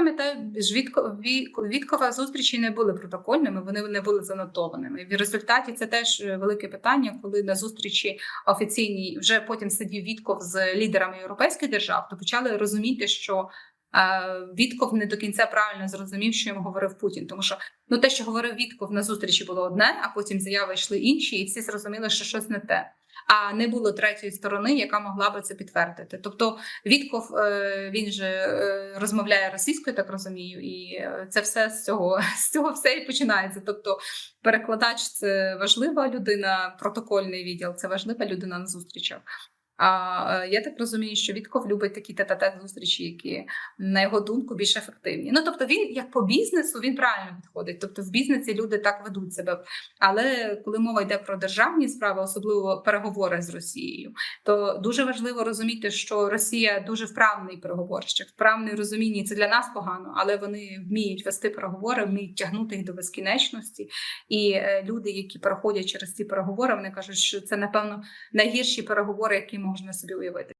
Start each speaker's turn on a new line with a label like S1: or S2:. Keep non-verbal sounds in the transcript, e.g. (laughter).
S1: пам'ятаю, Віткова зустрічі не були протокольними, вони не були занотованими. В результаті це теж е, велике питання, коли на зустрічі офіційній вже потім сидів Вітков з лідерами європейських держав, то почали розуміти, що е, Вітков не до кінця правильно зрозумів, що йому говорив Путін. Тому що ну те, що говорив Вітков на зустрічі, було одне, а потім заяви йшли інші, і всі зрозуміли, що щось не те. А не було третьої сторони, яка могла би це підтвердити. Тобто Вітков е, він же е, розмовляє російською, так розумію, і е, це все з цього (laughs) з цього все і починається. Тобто, перекладач це важлива людина, протокольний відділ це важлива людина на зустрічах. А е, я так розумію, що Вітков любить такі тет-а-тет зустрічі, які на його думку більш ефективні. Ну тобто, він як по бізнесу він правильно підходить. Тобто, в бізнесі люди так ведуть себе. Але коли мова йде про державні справи, особливо переговори з Росією, то дуже важливо розуміти, що Росія дуже вправний переговорщик, вправний розумінні це для нас погано, але вони вміють вести переговори, вміють тягнути їх до безкінечності. І е, люди, які проходять через ці переговори, вони кажуть, що це напевно найгірші переговори, які можна собі уявити.